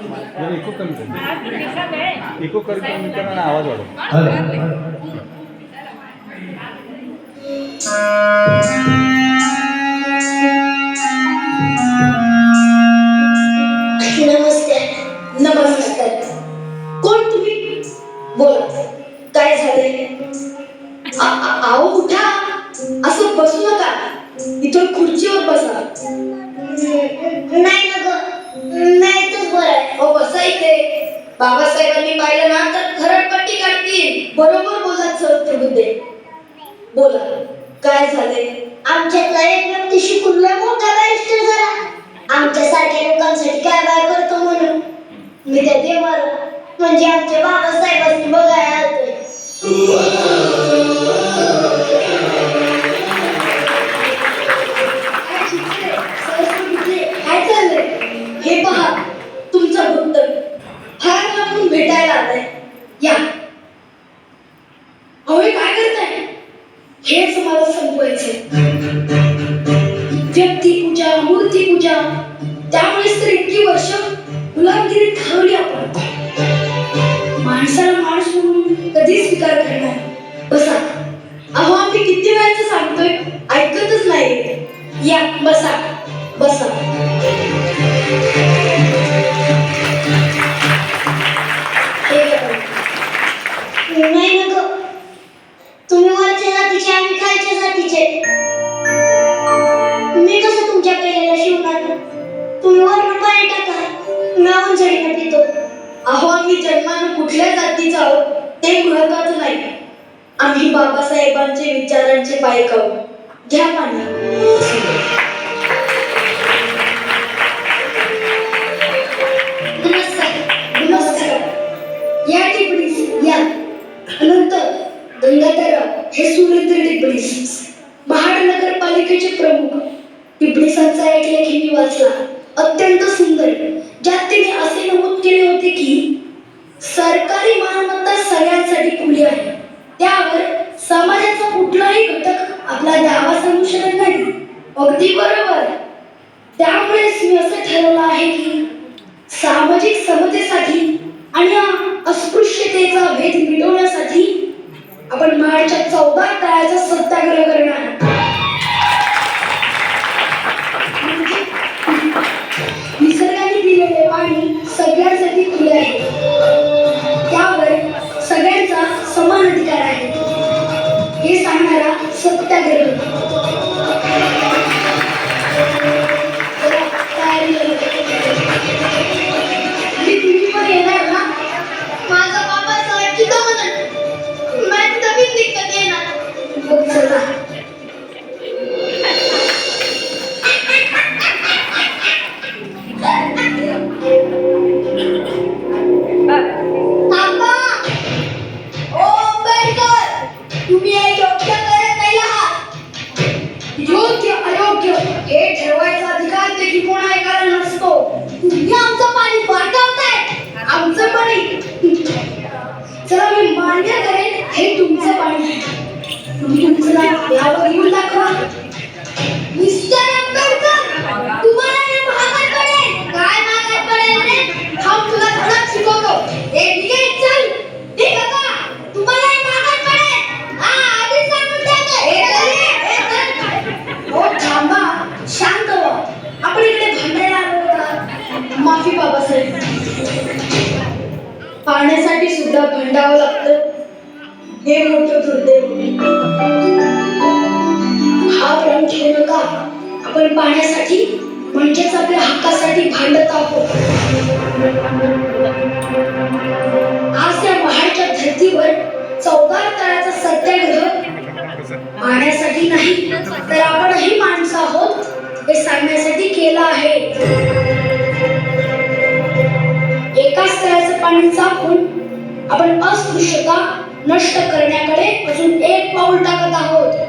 जरा इको कमी कर. इको कमी कमी करा आणि आवाज वाढव. हॅलो नमस्ते. नमस्कार. कोण तुम्ही बोला काय झालंय आ- आ- आहो उठा असं बसू नका इथं खुर्चीवर बसा नाही ना ग नाही तर बरं हो बसा इथे बाबासाहेबांनी पाहिलं ना तर खरडपट्टी काढतील बरोबर बोला सर प्रभुदे बोला. काय झाले आमच्यातला एक व्यक्ती शिकून लय मोठा बॅरिस्टर झाला. आमच्यासारख्या लोकांसाठी काय काय करतो म्हणून? मी त्या देवाला म्हणजे आमच्या बाबासाहेबांनी बघायला आलतोय. काय चाललंय? हे पहा तुमचा भक्त फार लांबून भेटायला आलाय. या. मूर्ती पूजा. त्यामुळेच तर इतकी वर्ष गुलामगिरी ठरवली आपण. माणसाला माणूस म्हणून कधी स्वीकार करणार बसा. अहो आम्ही किती वेळाचं सांगतोय ऐकतच नाही या बसा. बसा. तुम्ही वरून पाणी टाका मी आवून पितो अहो आम्ही जन्मानं कुठल्या जातीचा आहोत ते महत्वाचं नाही. आम्ही बाबासाहेबांचे विचारांचे पायक आहोत. घ्या पाणी. नमस्कार. नमस्कार. या या. हे सुरेंद्र टिपणीस महाड नगरपालिकेचे प्रमुख. टिपणीसांचा एक लेखी मी वाचला. अत्यंत सुंदर. ज्यात तिने असे नमूद केले होते की सरकारी मालमत्ता सगळ्यांसाठी खुली आहे. त्यावर समाजाचा कुठलाही घटक आपला दावा सांगू शकत नाही. अगदी बरोबर. त्यामुळेच मी असं ठरवलं आहे की सामाजिक समतेसाठी आणि अस्पृश्यतेचा भेद मिटवण्यासाठी आपण मार्च चौदा काळाचा सत्याग्रह करणार. तुम्ही आमचं पाणी वाटवताय आमचं पाणी. चला मी मान्य करेन हे तुमचं पाणी. तुम्ही तुमचं नाव यावर दाखवा. बाबासाहेब. पाण्यासाठी सुद्धा भांडावं लागतं. हे मोठं दुर्दैव हा भ्रम ठेवू नका. आपण पाण्यासाठी म्हणजेच आपल्या हक्कासाठी भांडत आहोत. आज या महाडच्या धर्तीवर चौकार तळाचा सत्याग्रह पाण्यासाठी नाही तर आपणही माणसं आहोत हे सांगण्यासाठी केलं आहे. पाणी चापून आपण अस्पृश्यता नष्ट करण्याकडे अजून एक पाऊल टाकत आहोत.